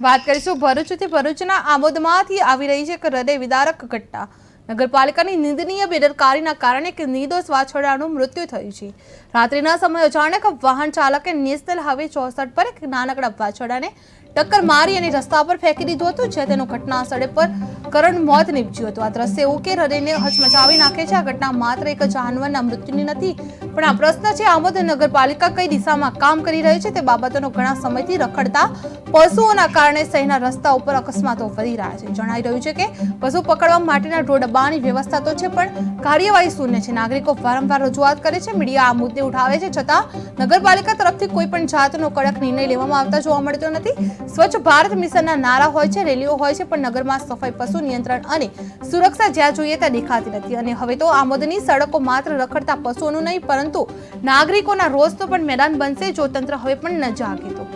વાત કરીશું ભરૂચથી. ભરૂચના આમોદમાંથી આવી રહી છે એક હૃદય વિદારક ઘટના. નગરપાલિકાની નિંદનીય બેદરકારીના કારણે એક નિર્દોષ વાછરડાનું મૃત્યુ થયું છે. રાત્રિના સમયે અચાનક વાહન ચાલકે નેશનલ હાઈવે ચોસઠ પર એક નાનકડા વાછરડાને ટક્કર મારી અને રસ્તા પર ફેંકી દીધું હતું, જે તેનું ઘટના સ્થળે પર કરણ મોત નીપજ્યું હતું. આ દ્રશ્ય એવું કે હૃદયને હચમચાવી નાખે છે. આ ઘટના માત્ર એક જાનવરના મૃત્યુની નથી, પણ આ પ્રશ્ન છે, આમોદ નગરપાલિકા કઈ દિશામાં કામ કરી રહી છે તે બાબતોનો ઘણા સમયથી રખડતા પશુઓના કારણે શહેરના રસ્તા ઉપર અકસ્માતો વધી રહ્યા છે. જણાઈ રહ્યું છે કે પશુ પકડવા માટેના રોડ ડબ્બાની વ્યવસ્થા તો છે, પણ કાર્યવાહી શૂન્ય છે. નાગરિકો વારંવાર રજૂઆત કરે છે, મીડિયા આ મુદ્દે ઉઠાવે છે, છતાં નગરપાલિકા તરફથી કોઈ પણ જાતનો કડક નિર્ણય લેવામાં આવતા જોવા મળતો નથી. સ્વચ્છ ભારત મિશનના નારા હોય છે, રેલીઓ હોય છે, પણ નગરમાં સફાઈ, પશુ નિયંત્રણ અને સુરક્ષા જ્યાં જોઈએ ત્યાં દેખાતી નથી. અને હવે તો આમોદની સડકો માત્ર રખડતા પશુઓનું નહીં, પરંતુ નાગરિકોના રોજ તો પણ મેદાન બનશે, જો તંત્ર હવે પણ ન જાગે તો.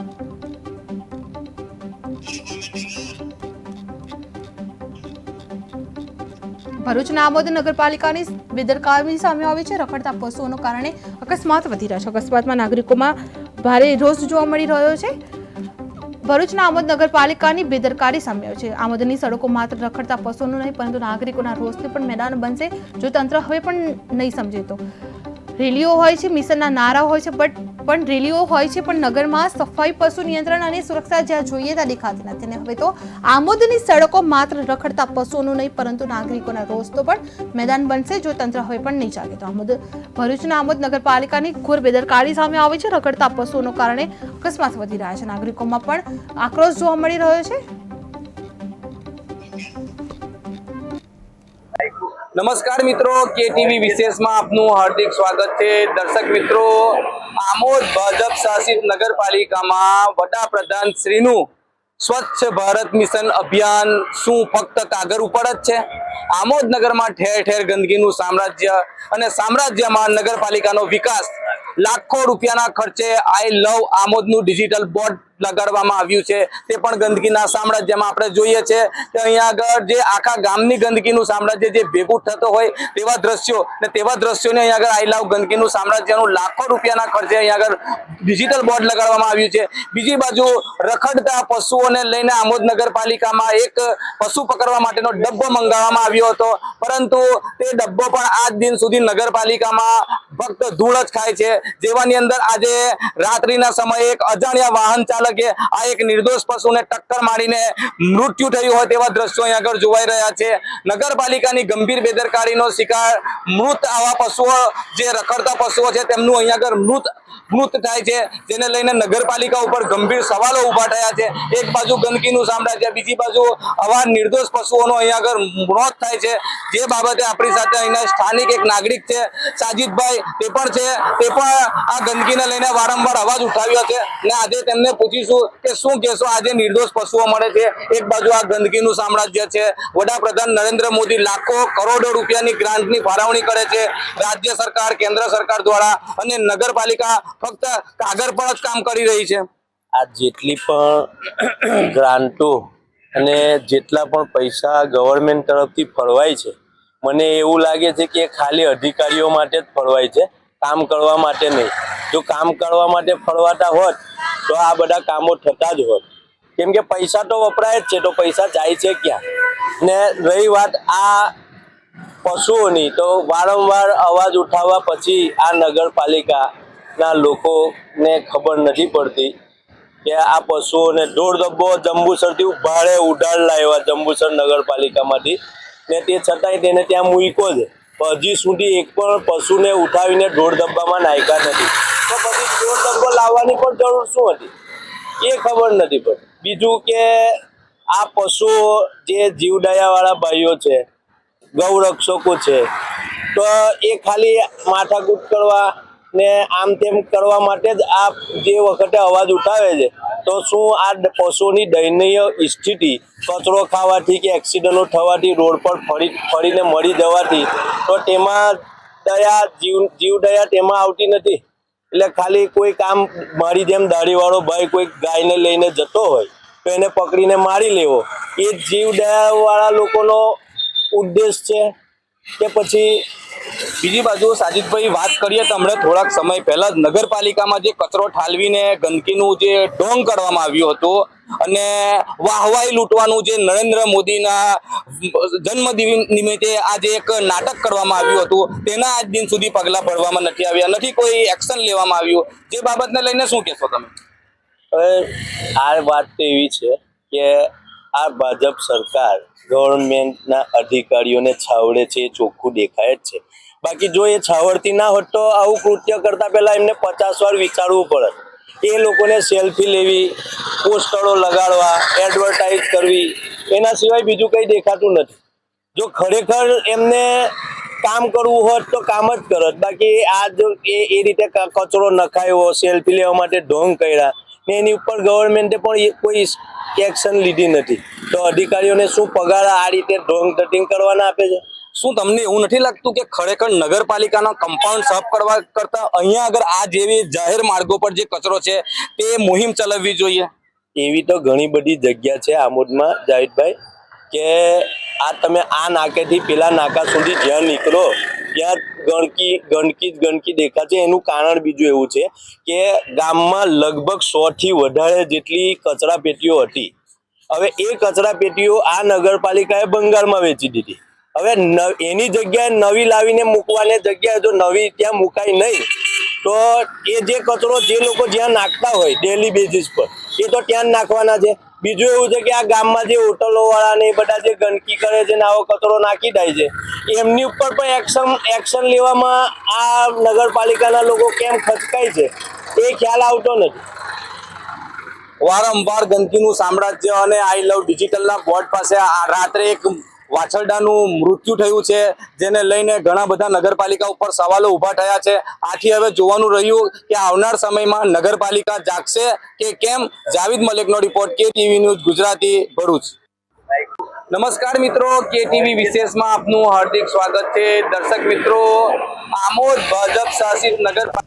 ભરૂચના આમોદ નગરપાલિકાની બેદરકારી સામે આવી છે. રખડતા પશુઓના કારણે અકસ્માત વધી રહ્યા છે. અકસ્માતમાં નાગરિકોમાં ભારે રોષ જોવા મળી રહ્યો છે. ભરૂચના આમોદ નગરપાલિકાની બેદરકારી સામે છે. આમોદની સડકો માત્ર રખડતા પશુઓનું નહીં, પરંતુ નાગરિકોના રોષને પણ મેદાન બનશે. જો તંત્ર હવે પણ નહીં સમજે તો. રેલીઓ હોય છે, મિશનના નારા હોય છે બટ પણ રેલીઓ હોય છે, પણ નગરમાં સફાઈ, પશુ નિયંત્રણ અને સુરક્ષા જ્યાં જોઈએ ત્યાં દેખાતી નથી. અને હવે તો આમોદની સડકો માત્ર રખડતા પશુઓનું નહીં, પરંતુ નાગરિકોના રોષ તો પણ મેદાન બનશે, જો તંત્ર હવે પણ નહીં જાગે તો આમોદ ભરૂચના આમોદ નગરપાલિકાની ઘોર બેદરકારી સામે આવે છે, રખડતા પશુઓના કારણે અકસ્માત વધી રહ્યા છે. નાગરિકોમાં પણ આક્રોશ જોવા મળી રહ્યો છે. નમસ્કાર મિત્રો કે ટીવી વિશેષમાં આપનું હાર્દિક સ્વાગત છે. દર્શક મિત્રો આમોદ ભાજપ શાસિત નગરપાલિકામાં વડાપ્રધાન શ્રીનું સ્વચ્છ ભારત મિશન અભિયાન શું ફક્ત કાગળ ઉપર જ છે? આમોદ નગરમાં ઠેર ઠેર ગંદકીનું સામ્રાજ્ય અને સામ્રાજ્યમાં નગરપાલિકાનો વિકાસ લાખો રૂપિયાના ખર્ચે આઈ લવ આમોદનું ડિજિટલ બોર્ડ લગાડવામાં આવ્યું છે. તે પણ ગંદકીના સામ્રાજ્યમાં આપણે જોઈએ છે કે અહીંયા આગળ જે આખા ગામની ગંદકીનું સામ્રાજ્ય જે ભેગું થતો હોય તેવા દ્રશ્યો ને તેવા દ્રશ્યોને અહીંયા આગળ આઈ લાવ ગંદકીનું સામ્રાજ્યનું લાખો રૂપિયાના ખર્ચે અહીંયા આગળ ડિજિટલ બોર્ડ લગાડવામાં આવ્યું છે. બીજી બાજુ રખડતા પશુઓને લઈને આમોદ નગરપાલિકામાં એક પશુ પકડવા માટેનો ડબ્બો મંગાવવામાં આવ્યો હતો. પરંતુ તે ડબ્બો પણ આજ દિન સુધી નગરપાલિકામાં ફક્ત ધૂળ જ ખાય છે. જેવાની અંદર આજે રાત્રિના સમયે એક અજાણ્યા વાહન ચાલકે આ એક નિર્દોષ પશુને ટક્કર મારીને મૃત્યુ થયું હોય તેવા દ્રશ્યો અહીં આગળ જોવાઈ રહ્યા છે. નગરપાલિકાની ગંભીર બેદરકારીનો શિકાર મૃત આવા પશુઓ, જે રખડતા પશુઓ છે, તેમનું અહીં આગળ મૃત મૃત થાય છે. જેને લઈને નગરપાલિકા ઉપર ગંભીર સવાલો ઊભા થયા છે. એક બાજુ ગંદકીનું સામ્રાજ્ય, બીજી બાજુ આવા નિર્દોષ પશુઓનો અહીંયા આગળ મોત થાય છે. જે બાબતે આપણી સાથે અહીંના સ્થાનિક એક નાગરિક છે, સાજીદભાઈ, તે પણ છે. તે પણ આ ગંદકીને લઈને વારંવાર અવાજ ઉઠાવ્યો છે અને આજે તેમને પૂછીશું કે શું કહેશો? આજે નિર્દોષ પશુઓ મળે છે. એક બાજુ આ ગંદકીનું સામ્રાજ્ય છે. વડાપ્રધાન નરેન્દ્ર મોદી લાખો કરોડો રૂપિયાની ગ્રાન્ટની ફાળવણી કરે છે. રાજ્ય સરકાર, કેન્દ્ર સરકાર દ્વારા અને નગરપાલિકા ફક્ત કાગળ પર જ કામ કરી રહી છે. આ જેટલી પણ ગ્રાન્ટો અને જેટલા પણ પૈસા ગવર્મેન્ટ તરફથી ફળવાય છે, મને એવું લાગે છે કે ખાલી અધિકારીઓ માટે જ ફળવાય છે. કામ કરવા માટે નહીં. જો કામ કરવા માટે ફળવાતા હોત તો આ બધા કામો થતા જ હોત કેમ કે પૈસા તો વપરાય જ છે, તો પૈસા જાય છે ક્યાં? ને રહી વાત આ પશુઓની, તો વારંવાર અવાજ ઉઠાવવા પછી આ નગરપાલિકાના લોકોને ખબર નથી પડતી કે આ પશુઓને ઢોર ધબ્બો જંબુસરથી ભાડે ઉડાડ લાવ્યા જંબુસર નગરપાલિકામાંથી. ને તે છતાંય તેને ત્યાં મૂક્યો છે. હજી સુધી એક પણ પશુને ઉઠાવીને ઢોર ધબ્બામાં નાખ્યા નથી. લાવવાની પણ જરૂર શું હતી? એ ખબર નથી પડતી. બીજું કે આ પશુઓ જે જીવદયાવાળા ભાઈઓ છે, ગૌરક્ષકો છે, તો એ ખાલી માથાકૂટ કરવા ને આમ તેમ કરવા માટે જ આ જે વખતે અવાજ ઉઠાવે છે, તો શું આ પશુઓની દયનીય સ્થિતિ, કચરો ખાવાથી કે એક્સિડન્ટો થવાથી, રોડ પર ફરી, ફરીને મળી જવાથી, તો તેમાં દયા, જીવ જીવ દયા તેમાં આવતી નથી? એટલે ખાલી કોઈ કામ મારી જેમ દાઢીવાળો ભાઈ કોઈ ગાયને લઈને જતો હોય, તો એને પકડીને મારી લેવો. એ જીવ દયાવાળા લોકોનો ઉદ્દેશ છે. કે પછી બીજી બાજુ સાજીદભાઈ વાત કરીએ તો હમણાં થોડાક સમય પહેલા જ નગરપાલિકામાં જે કચરો ઠાલવીને ગંદકીનું જે ઢોંગ કરવામાં આવ્યું હતું અને વાહવાઈ લૂંટવાનું જે નરેન્દ્ર મોદીના જન્મ નિમિત્તે આજે એક નાટક કરવામાં આવ્યું હતું. તેના આજ દિન સુધી પગલાં ભરવામાં નથી આવ્યા. નથી કોઈ એક્શન લેવામાં આવ્યું. જે બાબતને લઈને શું કહેશો તમે? આ વાત તો એવી છે કે આ ભાજપ સરકાર ગવર્મેન્ટના અધિકારીઓને છાવડે છે, એ ચોખ્ખું દેખાય જ છે. બાકી જો એ છાવડતી ના હોત તો આવું કૃત્ય કરતા પહેલા એમને પચાસ વાર વિચારવું પડે. એ લોકોને સેલ્ફી લેવી, પોસ્ટરો લગાડવા, એડવર્ટાઇઝ કરવી, એના સિવાય બીજું કંઈ દેખાતું નથી. જો ખરેખર એમને કામ કરવું હોત તો કામ જ કરત. બાકી આ જો એ એ રીતે કચરો નખાયો, સેલ્ફી લેવા માટે ઢોંગ કર્યા ને એની ઉપર ગવર્મેન્ટે પણ કોઈ એક્શન લીધી નથી. તો અધિકારીઓને શું પગાર આ રીતે ઢોંગ ધટિંગ કરવાના આપે છે? શું તમને એવું નથી લાગતું કે ખરેખર નગરપાલિકાના કમ્પાઉન્ડ સાફ કરવા કરતા અહીંયા આગળ આ જેવી જાહેર માર્ગો પર જે કચરો છે તે મુહિમ ચલાવવી જોઈએ? એવી તો ઘણી બધી જગ્યા છે આમોદમાં જાહિદભાઈ કે આ તમે આ નાકેથી પેલા નાકા સુધી જ્યાં નીકળો ત્યાં ગણકી ગંદકી જ દેખાશે. એનું કારણ બીજું એવું છે કે ગામમાં લગભગ સો થી વધારે જેટલી કચરા પેટીઓ હતી. હવે એ કચરા પેટીઓ આ નગરપાલિકાએ બંગાળમાં વેચી દીધી. હવે એની જગ્યાએ નવી લાવીને મૂકવાની જગ્યાએ જો નવી ત્યાં મુકાય નહીં, તો એ જે કચરો જે લોકો જ્યાં નાખતા હોય ડેલી બેઝિસ પર, એ તો ત્યાં નાખવાના છે. બીજું એવું છે કે આ ગામમાં જે હોટલો વાળા ને બધા જે ગંદકી કરે છે ને આવો કચરો નાખી દે છે એમની ઉપર પણ એક્શન એક્શન લેવામાં આ નગરપાલિકાના લોકો કેમ ખચકાય છે, એ ખ્યાલ આવતો નથી. વારંવાર ગંદકીનું સામ્રાજ્ય અને આઈ લવ ડિજિટલના બોર્ડ પાસે રાત્રે એક વાછરડાનું મૃત્યુ થયું છે, જેને લઈને ઘણા બધા નગરપાલિકા ઉપર સવાલો ઊભા થયા છે. આથી હવે જોવાનું રહ્યું કે આવનાર સમયમાં નગરપાલિકા જાગશે કે કેમ? Javid મલિકનો report, K TV news Gujarati Bharuch. નમસ્કાર મિત્રો કે ટીવી વિશેષમાં આપનું હાર્દિક સ્વાગત છે. દર્શક મિત્રો, આમોદ ભાજપ શાસિત નગરપાલિકા